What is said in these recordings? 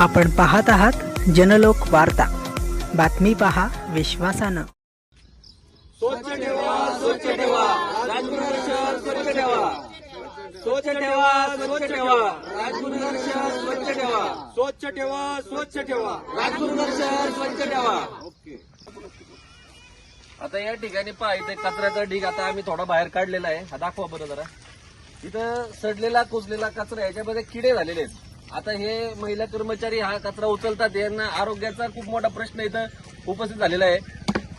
आपण पाहत आहात जनलोक वार्ता. बातमी पहा विश्वासानं. स्वच्छ ठेवा स्वच्छ ठेवा. राजगुरुनगर शहर स्वच्छ ठेवा. स्वच्छ ठेवा स्वच्छ ठेवा. राजगुरुनगर शहर स्वच्छ ठेवा. स्वच्छ ठेवा स्वच्छ ठेवा. राजगुरुनगर शहर स्वच्छ ठेवा. आता या ठिकाणी पहा इथे कचऱ्याचा ढीग आता आम्ही थोडा बाहेर काढलेला आहे. हा दाखवा बरं जरा. इथं सडलेला कुजलेला कचरा याच्यामध्ये किडे झालेले आहेत. आता हे महिला कर्मचारी हा कचरा उचलतात. यांना आरोग्याचा खूप मोठा प्रश्न इथं उपस्थित झालेला आहे.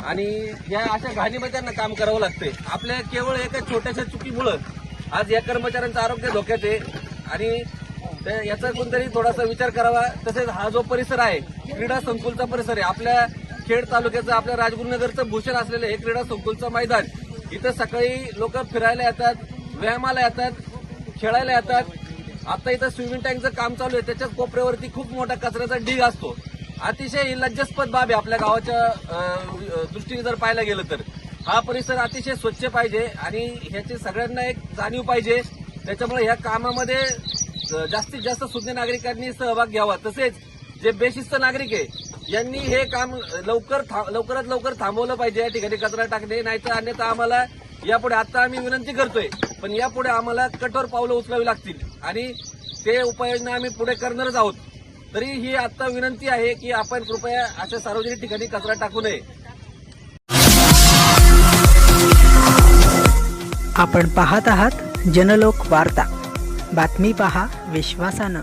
आणि या अशा घाणीमध्ये त्यांना काम करावं लागतंय. आपल्या केवळ एका छोट्याशा चुकीमुळं आज या कर्मचाऱ्यांचं आरोग्य धोक्यात आहे. आणि याचा कोणतरी थोडासा विचार करावा. तसेच हा जो परिसर आहे क्रीडा संकुलचा परिसर आहे. आपल्या खेड तालुक्याचं आपल्या राजगुरुनगरचं भूषण असलेलं हे क्रीडा संकुलचं मैदान. इथं सकाळी लोक फिरायला येतात व्यायामाला येतात खेळायला येतात. आता इथं स्विमिंग टँकचं काम चालू आहे. त्याच्याच कोपऱ्यावरती खूप मोठा कचऱ्याचा ढीग असतो. अतिशय लज्जास्पद बाब आहे आपल्या गावाच्या दृष्टीने जर पाहायला गेलं तर. हा परिसर अतिशय स्वच्छ पाहिजे आणि ह्याची सगळ्यांना एक जाणीव पाहिजे. त्याच्यामुळे ह्या कामामध्ये जास्तीत जास्त सुज्ञ नागरिकांनी सहभाग घ्यावा. तसेच जे बेशिस्त नागरिक आहे यांनी हे काम लवकर था- लवकरात लवकर थांबवलं पाहिजे. या ठिकाणी कचरा टाकणे नाहीतर अन्यथा आम्हाला यापुढे आता आम्ही विनंती करतोय पण यापुढे आम्हाला कठोर पावलं उचलावी लागतील आणि ते उपाययोजना आम्ही पुढे करणारच आहोत. तरी ही आता विनंती आहे की आपण कृपया अशा सार्वजनिक ठिकाणी कचरा टाकू नये. आपण पाहत आहात जनलोक वार्ता. बातमी पहा विश्वासानं.